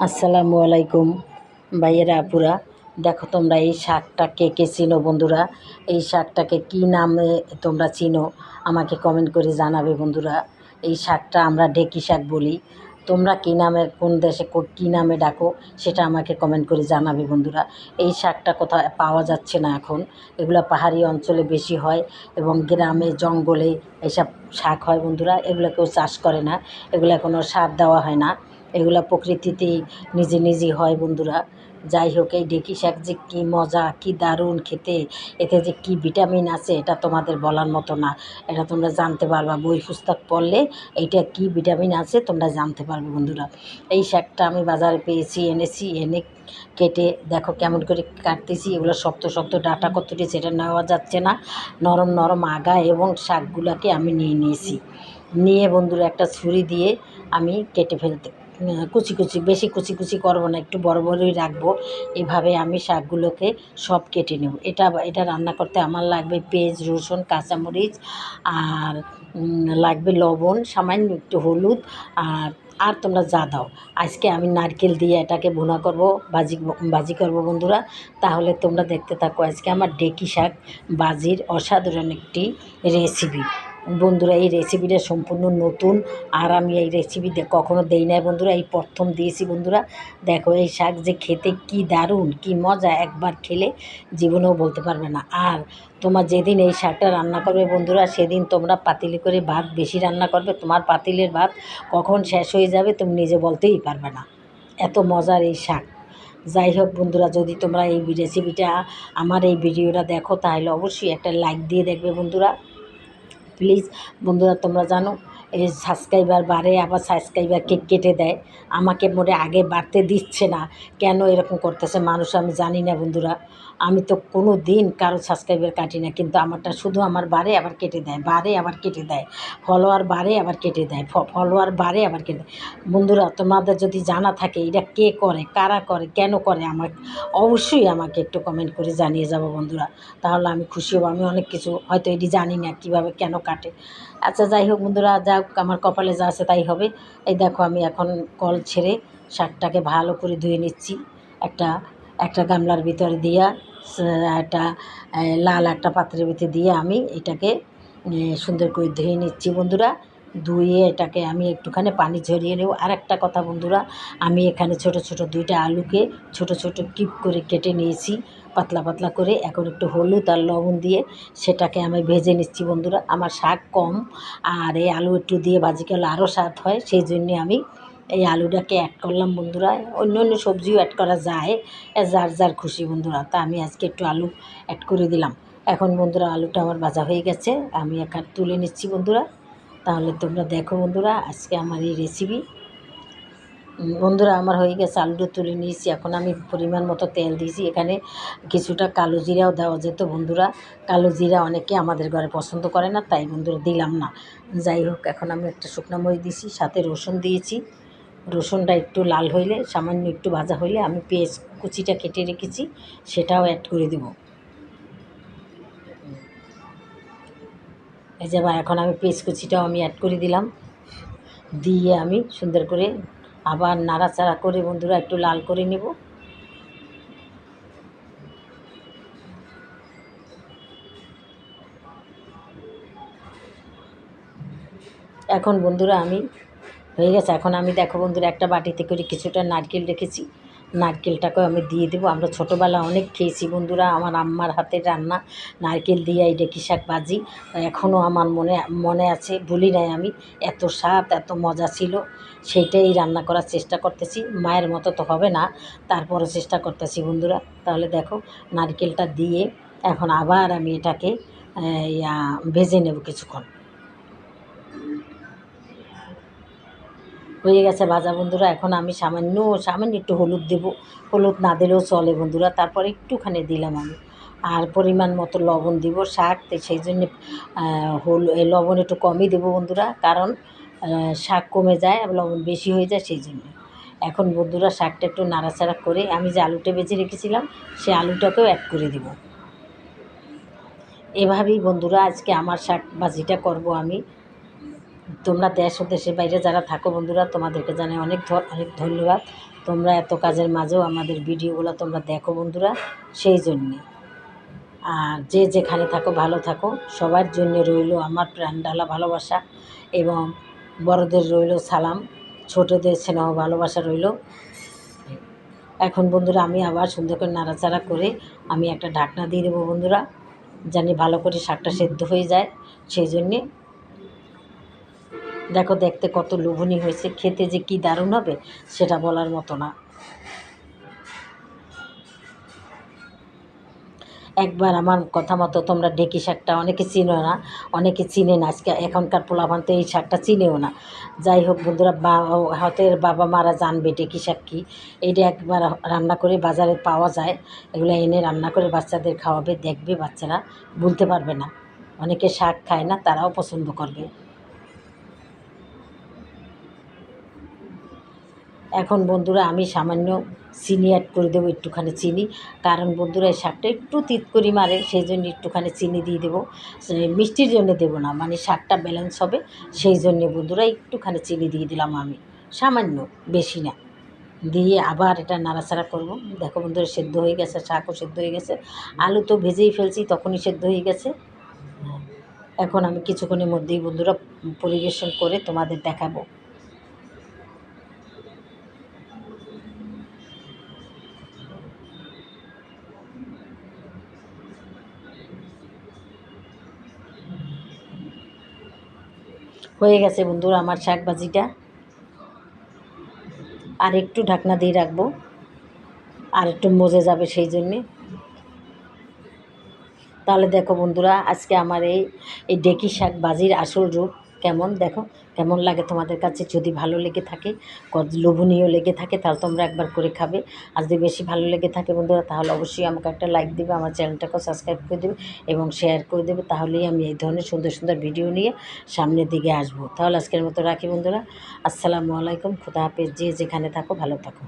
আসসালামু আলাইকুম, ভাইয়েরা, আপুরা। দেখো তোমরা এই শাকটা কে কে চিনো বন্ধুরা? এই শাকটাকে কী নামে তোমরা চিনো? আমাকে কমেন্ট করে জানাবে বন্ধুরা। এই শাকটা আমরা ঢেকি শাক বলি। তোমরা কী নামে, কোন দেশে, কো- নামে ডাকো, সেটা আমাকে কমেন্ট করে জানাবে বন্ধুরা। এই শাকটা কোথাও পাওয়া যাচ্ছে না এখন। এগুলো পাহাড়ি অঞ্চলে বেশি হয় এবং গ্রামে, জঙ্গলে এসব শাক হয় বন্ধুরা। এগুলো কেউ চাষ করে না। এগুলো কোনো সার দেওয়া হয় না। এগুলা প্রকৃতিতেই নিজে নিজেই হয় বন্ধুরা। যাই হোক, এই ঢেঁকি শাক যে কী মজা, কী দারুণ খেতে, এতে যে কী ভিটামিন আছে, এটা তোমাদের বলার মতো না। এটা তোমরা জানতে পারবা, বই পুস্তক পড়লে এইটা কী ভিটামিন আছে, তোমরা জানতে পারবে বন্ধুরা। এই শাকটা আমি বাজারে পেয়েছি, এনেছি, এনে কেটে দেখো কেমন করে কাটতেছি। এগুলো শক্ত শক্ত ডাটা কতটি সেটা নেওয়া যাচ্ছে না। নরম নরম আগা এবং শাকগুলোকে আমি নিয়ে নিয়েছি। নিয়ে বন্ধুরা একটা ছুরি দিয়ে আমি কেটে ফেলতে কুচি কুচি, বেশি কুচি কুচি করব না, একটু বড় বড়ই রাখব। এভাবে আমি শাকগুলোকে সব কেটে নেব। এটা এটা রান্না করতে আমার লাগবে পেঁয়াজ, রসুন, কাঁচামরিচ আর লাগবে লবণ, সামান্য একটু হলুদ আর আর তোমরা যা দাও। আজকে আমি নারকেল দিয়ে এটাকে ভুনা করব ভাজি ভাজি করব বন্ধুরা। তাহলে তোমরা দেখতে থাকো, আজকে আমার ডেকি শাক, বাজির অসাধারণ একটি রেসিপি বন্ধুরা, এই রেসিপিটা সম্পূর্ণ নতুন আর আমি এই রেসিপি কখনো দেই নাই বন্ধুরা, এই প্রথম দিয়েছি বন্ধুরা। দেখো, এই শাক যে খেতে কি দারুণ, কি মজা, একবার খেলে জীবনেও বলতে পারবে না। আর তোমার যেদিন এই শাকটা রান্না করবে বন্ধুরা, সেদিন তোমরা পাতিলি করে ভাত বেশি রান্না করবে, তোমার পাতিলের ভাত কখন শেষ হয়ে যাবে তুমি নিজে বলতেই পারবে না। এত মজার এই শাক। যাই হোক বন্ধুরা, যদি তোমরা এই রেসিপিটা আমার এই ভিডিওটা দেখো, তাহলে অবশ্যই একটা লাইক দিয়ে দেখবে বন্ধুরা। প্লিজ বন্ধুরা তোমরা জানো এই সাবস্ক্রাইবার বাড়ে, আবার সাবস্ক্রাইবারকে কেটে দেয়। আমাকে মোটে আগে বাড়তে দিচ্ছে না। কেন এরকম করতেছে মানুষ আমি জানি না বন্ধুরা। আমি তো কোনো দিন কারও সাবস্ক্রাইবার কাটি না, কিন্তু আমারটা শুধু আমার বাড়ে, আবার কেটে দেয়। বাড়ে, আবার কেটে দেয়। ফলোয়ার বাড়ে, আবার কেটে দেয়। ফলোয়ার বাড়ে, আবার কেটে দেয়। বন্ধুরা, তোমাদের যদি জানা থাকে এটা কে করে, কারা করে, কেন করে, আমাকে অবশ্যই আমাকে একটু কমেন্ট করে জানিয়ে যাব বন্ধুরা। তাহলে আমি খুশি হব। আমি অনেক কিছু হয়তো এটি জানি না কীভাবে কেন কাটে। আচ্ছা যাই হোক বন্ধুরা যা আমার কপালে যা আছে তাই হবে। এই দেখো, আমি এখন কল ছেড়ে শাকটাকে ভালো করে ধুয়ে নিচ্ছি। একটা একটা গামলার ভিতরে দিয়া একটা লাল একটা পাত্রের ভিতরে দিয়ে আমি এটাকে সুন্দর করে ধুয়ে নিচ্ছি। বন্ধুরা ধুয়ে এটাকে আমি একটুখানি পানি ঝরিয়ে নেব। আর একটা কথা বন্ধুরা, আমি এখানে ছোট ছোট দুইটা আলুকে ছোট ছোট কিপ করে কেটে নিয়েছি, পাতলা পাতলা করে। এখন একটু হলুদ আর লবণ দিয়ে সেটাকে আমি ভেজে নিচ্ছি বন্ধুরা। আমার শাক কম, আর এই আলু একটু দিয়ে ভাজি করলে আরও স্বাদ হয়। সেই জন্যে আমি এই আলুটাকে অ্যাড করলাম বন্ধুরা। অন্য অন্য সবজিও অ্যাড করা যায় যার যার খুশি বন্ধুরা। তা আমি আজকে একটু আলু অ্যাড করে দিলাম। এখন বন্ধুরা, আলুটা আমার ভাজা হয়ে গেছে, আমি এখন তুলে নিচ্ছি বন্ধুরা। তাহলে তোমরা দেখো বন্ধুরা, আজকে আমার এই রেসিপি বন্ধুরা, আমার হয়ে গেছে আলুটা তুলে নিয়েছি। এখন আমি পরিমাণ মতো তেল দিয়েছি। এখানে কিছুটা কালো জিরাও দেওয়া যেত বন্ধুরা। কালো জিরা অনেকে আমাদের ঘরে পছন্দ করে না, তাই বন্ধুরা দিলাম না। যাই হোক, এখন আমি একটা শুকনো মরিচ দিয়েছি, সাথে রসুন দিয়েছি। রসুনটা একটু লাল হইলে, সামান্য একটু ভাজা হইলে আমি পেঁয়াজ কুচিটা কেটে রেখেছি, সেটাও অ্যাড করে দেব। এই যে এখন আমি পেঁয়াজ কুচিটাও আমি অ্যাড করে দিলাম। দিয়ে আমি সুন্দর করে আবার নাড়াচাড়া করে বন্ধুরা একটু লাল করে নেব। এখন বন্ধুরা আমি হয়ে গেছে। এখন আমি দেখো বন্ধুরা একটা বাটিতে করে কিছুটা নারকেল রেখেছি। নারকেলটাকেও আমি দিয়ে দেবো। আমরা ছোটোবেলা অনেক খেয়েছি বন্ধুরা, আমার আম্মার হাতের রান্না। নারকেল দিয়ে এই ডেকি শাক ভাজি। এখনও আমার মনে মনে আছে, ভুলি নাই আমি, এত স্বাদ, এত মজা ছিল। সেইটাই রান্না করার চেষ্টা করতেছি। মায়ের মতো তো হবে না, তারপরও চেষ্টা করতেছি বন্ধুরা। তাহলে দেখো, নারকেলটা দিয়ে এখন আবার আমি এটাকে ভেজে নেব কিছুক্ষণ। হয়ে গেছে ভাজা বন্ধুরা। এখন আমি সামান্য সামান্য একটু হলুদ দেব। হলুদ না দিলেও চলে বন্ধুরা। তারপর একটুখানি দিলাম আমি। আর পরিমাণ মতো লবণ দিব, শাক। সেই জন্যে হল লবণ একটু কমই দেবো বন্ধুরা। কারণ শাক কমে যায় আর লবণ বেশি হয়ে যায় সেই জন্য। এখন বন্ধুরা শাকটা একটু নাড়াচাড়া করে আমি যে আলুটা বেজে রেখেছিলাম সেই আলুটাকেও অ্যাড করে দেব। এভাবেই বন্ধুরা আজকে আমার শাক ভাজিটা করব আমি। তোমরা দেশ ও দেশের বাইরে যারা থাকো বন্ধুরা, তোমাদেরকে জানাই অনেক অনেক ধন্যবাদ। তোমরা এত কাজের মাঝেও আমাদের ভিডিওগুলো তোমরা দেখো বন্ধুরা, সেই জন্যে। আর যে যেখানে থাকো, ভালো থাকো। সবার জন্য রইল আমার প্রাণডালা ভালোবাসা এবং বড়দের রইল সালাম, ছোটদের স্নেহ ভালোবাসা রইল। এখন বন্ধুরা, আমি আবার সুন্দর করে নাড়াচাড়া করে আমি একটা ঢাকনা দিয়ে দেবো বন্ধুরা, জানি ভালো করে শাকটা সেদ্ধ হয়ে যায়, সেই জন্যে দেখো দেখতে কত লোভনীয় হয়েছে, খেতে যে কি দারুণ হবে সেটা বলার মতো না। একবার আমার কথা মতো তোমরা ডেকি শাকটা অনেকে চিনো না, অনেকে চিনে না, আজকে এখনকার পোলাভান তো এই শাকটা চিনেও না। যাই হোক বন্ধুরা, বা হয়তো বাবা মারা জানবে ডেকি শাক কী। এইটা একবার রান্না করে বাজারে পাওয়া যায়, এগুলো এনে রান্না করে বাচ্চাদের খাওয়াবে, দেখবে বাচ্চারা বলতে পারবে না। অনেকে শাক খায় না, তারাও পছন্দ করবে। এখন বন্ধুরা আমি সামান্য চিনি অ্যাড করে দেবো, একটুখানি চিনি। কারণ বন্ধুরা, এই শাকটা একটু তিত করি মারে সেই জন্য একটুখানি চিনি দিয়ে দেবো। মিষ্টির জন্য দেবো না মানে শাকটা ব্যালেন্স হবে সেই জন্যে বন্ধুরা একটুখানি চিনি দিয়ে দিলাম আমি। সামান্য, বেশি না। দিয়ে আবার এটা নাড়াচাড়া করব। দেখো বন্ধুরা, সেদ্ধ হয়ে গেছে, শাকও সেদ্ধ হয়ে গেছে। আলু তো ভেজেই ফেলছি, তখনই সেদ্ধ হয়ে গেছে। এখন আমি কিছুক্ষণের মধ্যেই বন্ধুরা পরিবেশন করে তোমাদের দেখাবো। হয়ে গেছে বন্ধুরা আমার শাক ভাজিটা আর একটু ঢাকনা দিয়ে রাখব। আর একটু মজে যাবে সেই জন্যে। তাহলে দেখো বন্ধুরা, আজকে আমার এই এই ডেকি শাক বাজির আসল রূপ। কেমন? দেখো, কেমন লাগে তোমাদের কাছে? যদি ভালো লেগে থাকে লোভনীয় লেগে থাকে, তাহলে তোমরা একবার করে খাবে। আর যদি বেশি ভালো লেগে থাকে বন্ধুরা, তাহলে অবশ্যই আমাকে একটা লাইক দেবে, আমার চ্যানেলটাকেও সাবস্ক্রাইব করে দেবে এবং শেয়ার করে দেবে। তাহলেই আমি এই ধরনের সুন্দর সুন্দর ভিডিও নিয়ে সামনের দিকে আসব। তাহলে আজকের মতো রাখি বন্ধুরা। আসসালামু আলাইকুম। খুদা হাফেজ। যে যেখানে থাকো, ভালো থাকো।